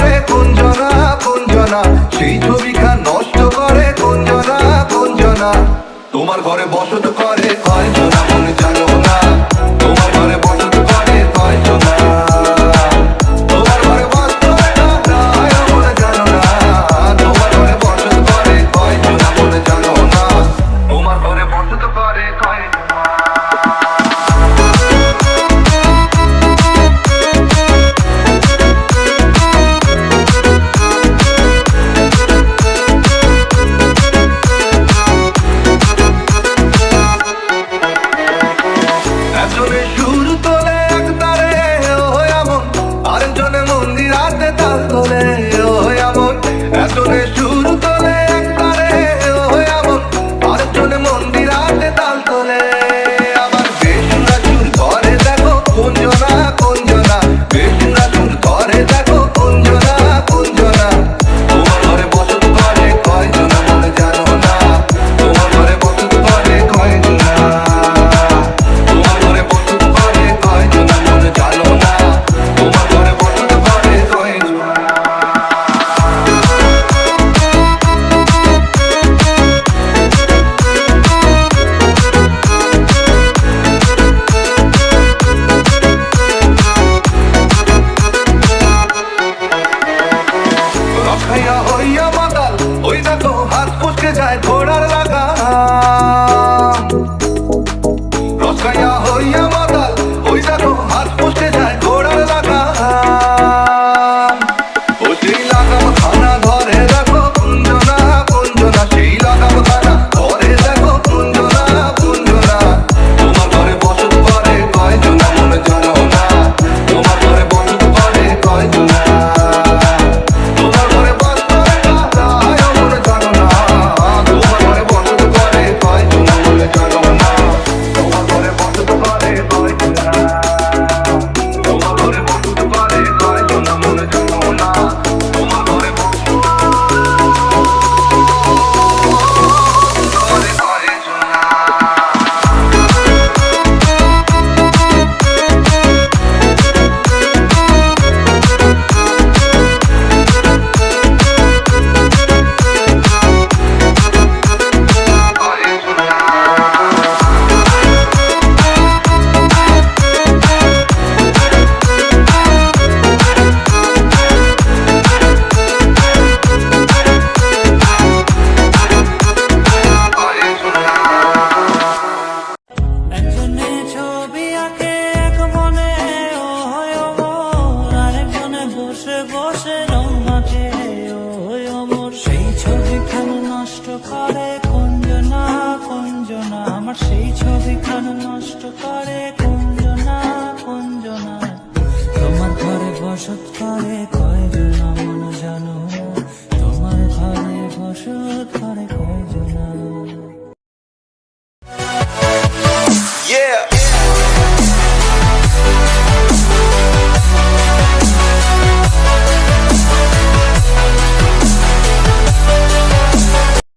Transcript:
করে কুঞ্জনা কুঞ্জনা। সেই ছবিখান নষ্ট করে কুঞ্জনা কুঞ্জনা। তোমার ঘরে বসত लगा। ছবিখান নষ্ট করে কুঞ্জনা কুঞ্জনা? আমার সেই ছবিখান নষ্ট করে কুঞ্জনা কুঞ্জনা? তোমার ঘরে বসত করে কয়জন মন জানো? তোমার ঘরে বসত করে কয়জনা? Yeah!